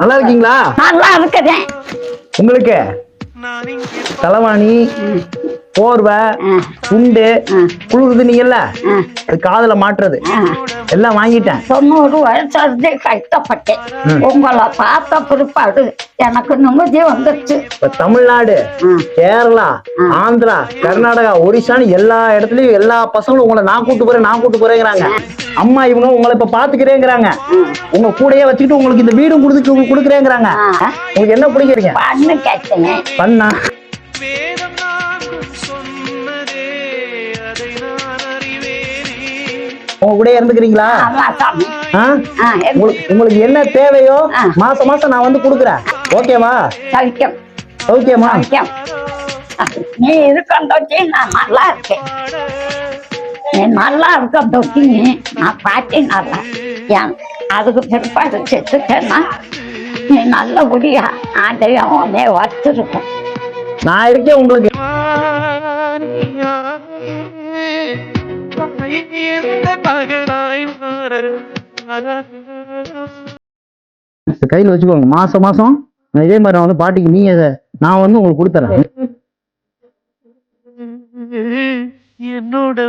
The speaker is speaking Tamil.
நல்லா இருக்கீங்களா நல்லா இருக்குதேன் உங்களுக்கு தலைவாணி. போர்வை ம். குளிருது நீங்கல்ல. அது காதுல மாட்டுறது. எல்லாம் வாங்கிட்டேன். தொண்ணூறு வயசுலேருந்தே கஷ்டப்பட்டேன். உங்களை பார்த்த பிற்பாடு எனக்கு நிம்மதி வந்துருச்சு. இப்ப தமிழ்நாடு. கேரளா ஆந்திரா கர்நாடகா ஒரிசான்னு எல்லா இடத்துலயும் எல்லா பசங்களும் உங்களை நான் கூட்டு போறேன் நான் கூட்டு போறேங்கிறாங்க. அம்மா இவங்க உங்களை இப்ப பாத்துக்கிறேங்கிறாங்க உங்க கூடயே வச்சுக்கிட்டு உங்களுக்கு இந்த வீடும் கொடுத்து கொடுக்குறேங்கிறாங்க. உங்களுக்கு என்ன பிடிக்கிறீங்க? பண்ணா. உங்க கூடயே இருந்துக்கிறீங்களா? உங்களுக்கு என்ன தேவையோ ஆ. மாசம் மாசம் நான் வந்து கொடுக்குறேன் ஓகேவா ஓகேமா நீ இருக்க நான் நல்லா இருக்கேன் நீ நல்லா இருக்க தொட்டி நான் பாட்டி நல்லா ஏன் அதுக்கு பிற்பாடு செத்துட்டேன்னா நீ நல்லபடியா ஆண்டையும் உடனே வச்சிருக்கும் நான் இருக்கேன் உங்களுக்கு கையில் வச்சுக்கோங்க. மாசம் மாசம் இதே மாதிரி நான் வந்து பாட்டிக்கு நீங்க இதை- நான் வந்து உங்களுக்கு கொடுத்துறேன். என்னோட